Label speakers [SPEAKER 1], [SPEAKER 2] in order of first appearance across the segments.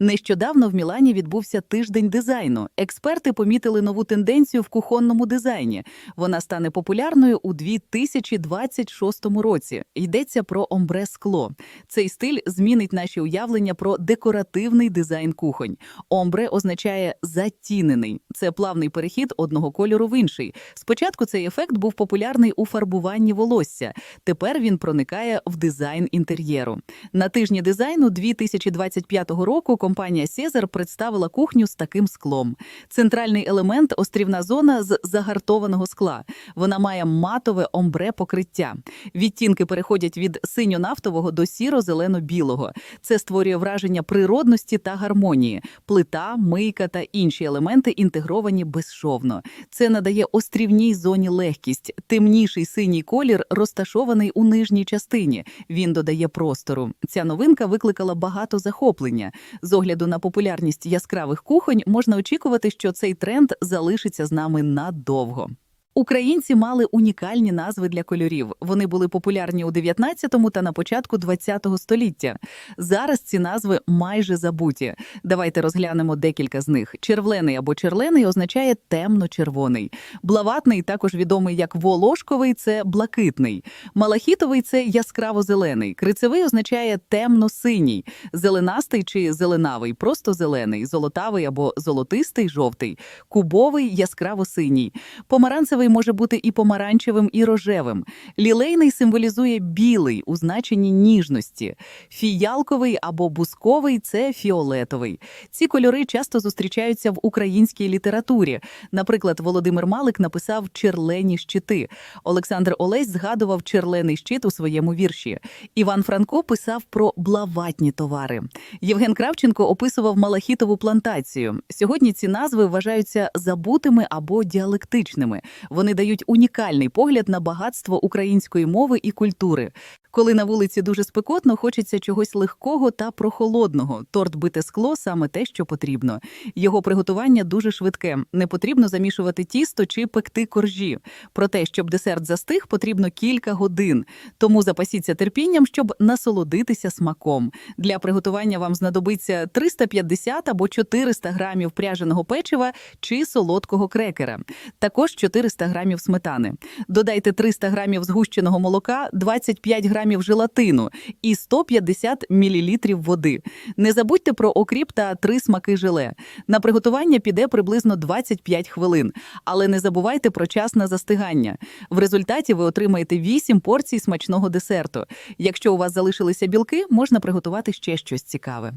[SPEAKER 1] Нещодавно в Мілані відбувся тиждень дизайну. Експерти помітили нову тенденцію в кухонному дизайні. Вона стане популярною у 2026 році. Йдеться про омбре скло. Цей стиль змінить наші уявлення про декоративний дизайн кухонь. Омбре означає затінений. Це плавний перехід одного кольору в інший. Спочатку цей ефект був популярний у фарбуванні волосся. Тепер він проникає в дизайн інтер'єру. На тижні дизайну 2025 року компанія Сезар представила кухню з таким склом. Центральний елемент острівна зона з загартованого скла. Вона має матове омбре покриття. Відтінки переходять від синьо-нафтового до сіро-зелено-білого. Це створює враження природності та гармонії. Плита, мийка та інші елементи інтегровані безшовно. Це надає острівній зоні легкість. Темніший синій колір розташований у нижній частині. Він додає простору. Ця новинка викликала багато захоплення. З огляду на популярність яскравих кухонь можна очікувати, що цей тренд залишиться з нами надовго. Українці мали унікальні назви для кольорів. Вони були популярні у 19-му та на початку 20-го століття. Зараз ці назви майже забуті. Давайте розглянемо декілька з них. Червлений або черлений означає темно-червоний. Блаватний, також відомий як волошковий, це блакитний. Малахітовий це яскраво-зелений. Крицевий означає темно-синій. Зеленастий чи зеленавий, просто зелений, золотавий або золотистий, жовтий. Кубовий яскраво-синій. Помаранцевий може бути і помаранчевим, і рожевим. Лілейний символізує білий у значенні ніжності. Фіялковий або бусковий це фіолетовий. Ці кольори часто зустрічаються в українській літературі. Наприклад, Володимир Малик написав черлені щити. Олександр Олесь згадував черлений щит у своєму вірші. Іван Франко писав про блаватні товари. Євген Кравченко описував малахітову плантацію. Сьогодні ці назви вважаються забутими або діалектичними. Вони дають унікальний погляд на багатство української мови і культури. Коли на вулиці дуже спекотно, хочеться чогось легкого та прохолодного. Торт бите скло саме те, що потрібно. Його приготування дуже швидке. Не потрібно замішувати тісто чи пекти коржі. Проте, щоб десерт застиг, потрібно кілька годин. Тому запасіться терпінням, щоб насолодитися смаком. Для приготування вам знадобиться 350 або 400 грамів пряженого печива чи солодкого крекера. Також 400 грамів сметани. Додайте 300 грамів згущеного молока, 25 грамів желатину і 150 мл води. Не забудьте про окріп та три смаки желе. На приготування піде приблизно 25 хвилин, але не забувайте про час на застигання. В результаті ви отримаєте 8 порцій смачного десерту. Якщо у вас залишилися білки, можна приготувати ще щось цікаве.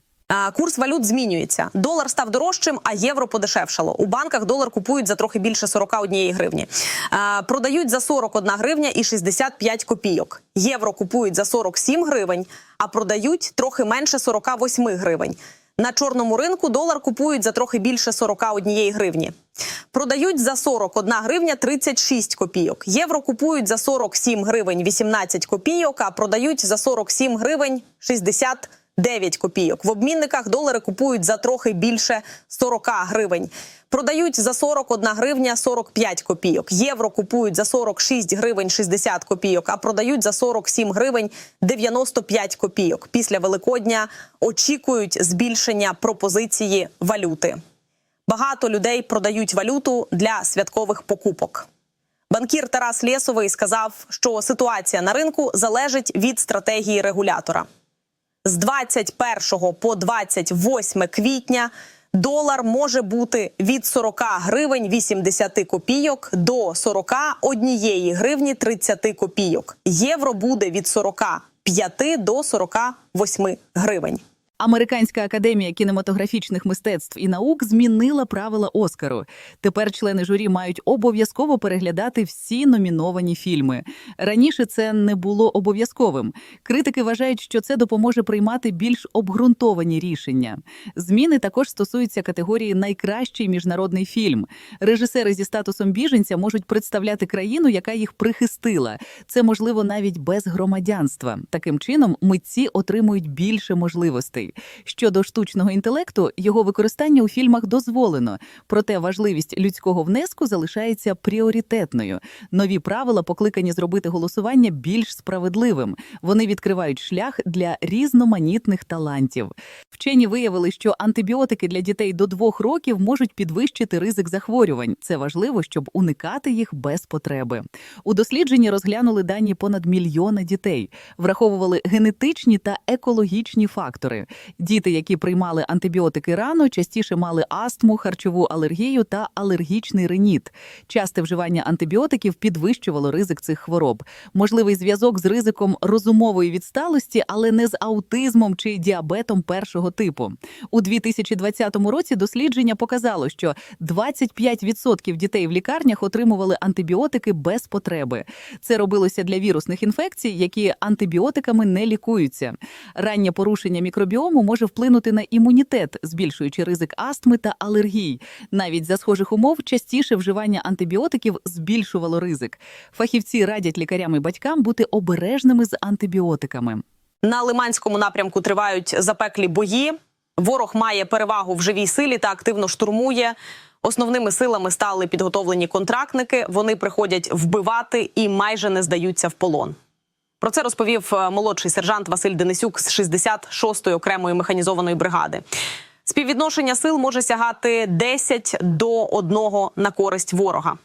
[SPEAKER 2] Курс валют змінюється. Долар став дорожчим, а євро подешевшало. У банках долар купують за трохи більше 41 гривні. Продають за 41 гривня і 65 копійок. Євро купують за 47 гривень, а продають трохи менше 48 гривень. На чорному ринку долар купують за трохи більше 41 гривні. Продають за 41 гривня 36 копійок. Євро купують за 47 гривень 18 копійок, а продають за 47 гривень 60 9 копійок. В обмінниках долари купують за трохи більше 40 гривень. Продають за 41 гривня 45 копійок. Євро купують за 46 гривень 60 копійок, а продають за 47 гривень 95 копійок. Після Великодня очікують збільшення пропозиції валюти. Багато людей продають валюту для святкових покупок. Банкір Тарас Лєсовий сказав, що ситуація на ринку залежить від стратегії регулятора. З 21 по 28 квітня долар може бути від 40 гривень 80 копійок до 41 гривні 30 копійок. Євро буде від 45 до 48 гривень.
[SPEAKER 1] Американська академія кінематографічних мистецтв і наук змінила правила Оскару. Тепер члени журі мають обов'язково переглядати всі номіновані фільми. Раніше це не було обов'язковим. Критики вважають, що це допоможе приймати більш обґрунтовані рішення. Зміни також стосуються категорії Найкращий міжнародний фільм. Режисери зі статусом біженця можуть представляти країну, яка їх прихистила. Це можливо навіть без громадянства. Таким чином, митці отримують більше можливостей. Щодо штучного інтелекту, його використання у фільмах дозволено, проте важливість людського внеску залишається пріоритетною. Нові правила покликані зробити голосування більш справедливим. Вони відкривають шлях для різноманітних талантів. Вчені виявили, що антибіотики для дітей до двох років можуть підвищити ризик захворювань. Це важливо, щоб уникати їх без потреби. У дослідженні розглянули дані понад мільйона дітей, враховували генетичні та екологічні фактори. Діти, які приймали антибіотики рано, частіше мали астму, харчову алергію та алергічний риніт. Часте вживання антибіотиків підвищувало ризик цих хвороб. Можливий зв'язок з ризиком розумової відсталості, але не з аутизмом чи діабетом першого типу. У 2020 році дослідження показало, що 25% дітей в лікарнях отримували антибіотики без потреби. Це робилося для вірусних інфекцій, які антибіотиками не лікуються. Раннє порушення мікробіому може вплинути на імунітет, збільшуючи ризик астми та алергій. Навіть за схожих умов частіше вживання антибіотиків збільшувало ризик. Фахівці радять лікарям і батькам бути обережними з антибіотиками.
[SPEAKER 2] На Лиманському напрямку тривають запеклі бої. Ворог має перевагу в живій силі та активно штурмує. Основними силами стали підготовлені контрактники. Вони приходять вбивати і майже не здаються в полон. Про це розповів е, молодший сержант Василь Денисюк з 66-ї окремої механізованої бригади. Співвідношення сил може сягати 10 до 1 на користь ворога.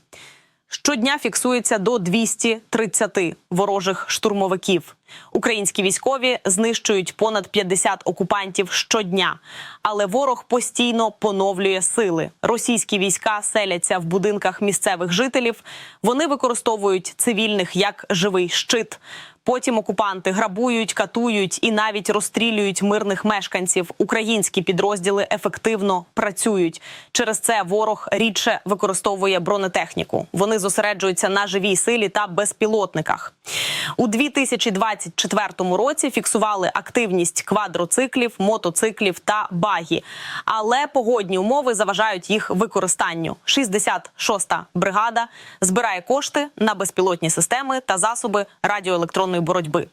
[SPEAKER 2] Щодня фіксується до 230 ворожих штурмовиків. Українські військові знищують понад 50 окупантів щодня, але ворог постійно поновлює сили. Російські війська селяться в будинках місцевих жителів. Вони використовують цивільних як живий щит. Потім окупанти грабують, катують і навіть розстрілюють мирних мешканців. Українські підрозділи ефективно працюють. Через це ворог рідше використовує бронетехніку. Вони зосереджуються на живій силі та безпілотниках. У 2024 році фіксували активність квадроциклів, мотоциклів та багі. Але погодні умови заважають їх використанню. 66-та бригада збирає кошти на безпілотні системи та засоби радіоелектронної боротьби.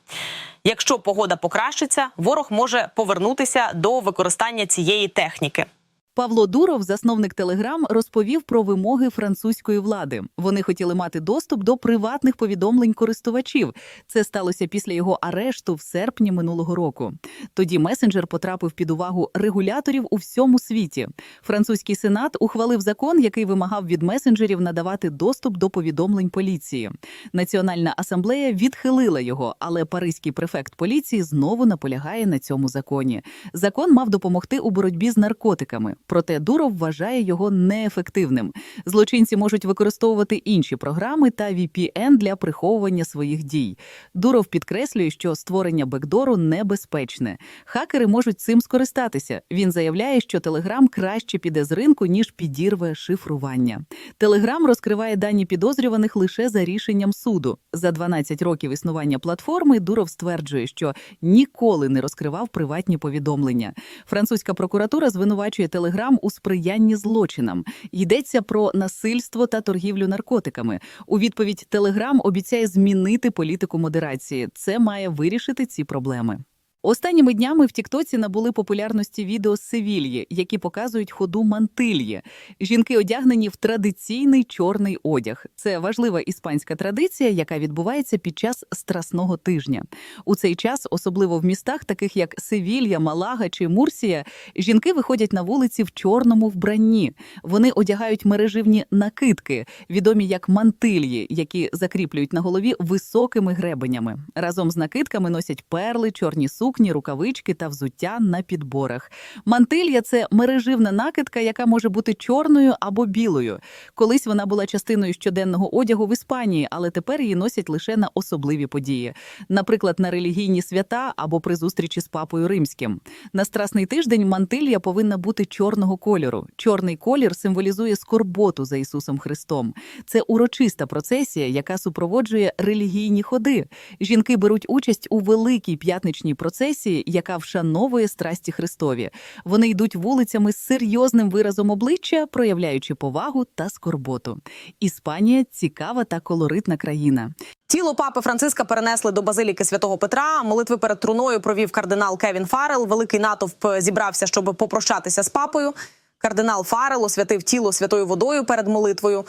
[SPEAKER 2] Якщо погода покращиться, ворог може повернутися до використання цієї техніки.
[SPEAKER 1] Павло Дуров, засновник Телеграм, розповів про вимоги французької влади. Вони хотіли мати доступ до приватних повідомлень користувачів. Це сталося після його арешту в серпні минулого року. Тоді месенджер потрапив під увагу регуляторів у всьому світі. Французький сенат ухвалив закон, який вимагав від месенджерів надавати доступ до повідомлень поліції. Національна асамблея відхилила його, але паризький префект поліції знову наполягає на цьому законі. Закон мав допомогти у боротьбі з наркотиками. Проте Дуров вважає його неефективним. Злочинці можуть використовувати інші програми та VPN для приховування своїх дій. Дуров підкреслює, що створення бекдору небезпечне. Хакери можуть цим скористатися. Він заявляє, що Телеграм краще піде з ринку, ніж підірве шифрування. Телеграм розкриває дані підозрюваних лише за рішенням суду. За 12 років існування платформи Дуров стверджує, що ніколи не розкривав приватні повідомлення. Французька прокуратура звинувачує Телеграм у сприянні злочинам. Йдеться про насильство та торгівлю наркотиками. У відповідь Телеграм обіцяє змінити політику модерації. Це має вирішити ці проблеми. Останніми днями в Тіктоці набули популярності відео з Севільї, які показують ходу мантильї. Жінки одягнені в традиційний чорний одяг. Це важлива іспанська традиція, яка відбувається під час страсного тижня. У цей час, особливо в містах, таких як Севілья, Малага чи Мурсія, жінки виходять на вулиці в чорному вбранні. Вони одягають мереживні накидки, відомі як мантильї, які закріплюють на голові високими гребенями. Разом з накидками носять перли, чорні сукні, рукавички та взуття на підборах. Мантилья це мереживна накидка, яка може бути чорною або білою. Колись вона була частиною щоденного одягу в Іспанії, але тепер її носять лише на особливі події, наприклад, на релігійні свята або при зустрічі з папою римським. На страсний тиждень мантилья повинна бути чорного кольору. Чорний колір символізує скорботу за Ісусом Христом. Це урочиста процесія, яка супроводжує релігійні ходи. Жінки беруть участь у великій п'ятничній процесії процесії, яка вшановує страсті Христові. Вони йдуть вулицями з серйозним виразом обличчя, проявляючи повагу та скорботу. Іспанія цікава та колоритна країна.
[SPEAKER 2] Тіло папи Франциска перенесли до базиліки святого Петра. Молитви перед труною провів кардинал Кевін Фарел. Великий натовп зібрався, щоб попрощатися з папою. Кардинал Фарел освятив тіло святою водою перед молитвою.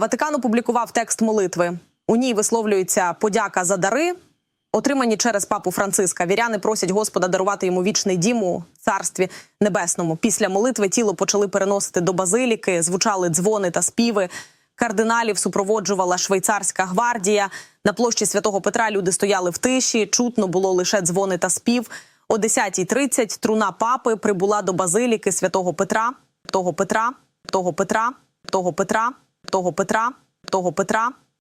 [SPEAKER 2] Ватикан опублікував текст молитви. У ній висловлюється подяка за дари, отримані через папу Франциска. Віряни просять Господа дарувати йому вічний дім у царстві небесному. Після молитви тіло почали переносити до базиліки, звучали дзвони та співи. Кардиналів супроводжувала швейцарська гвардія. На площі святого Петра люди стояли в тиші. Чутно було лише дзвони та спів. О 10.30 труна папи прибула до базиліки святого Петра, того Петра, того Петра, того Петра, того Петра, того Петра.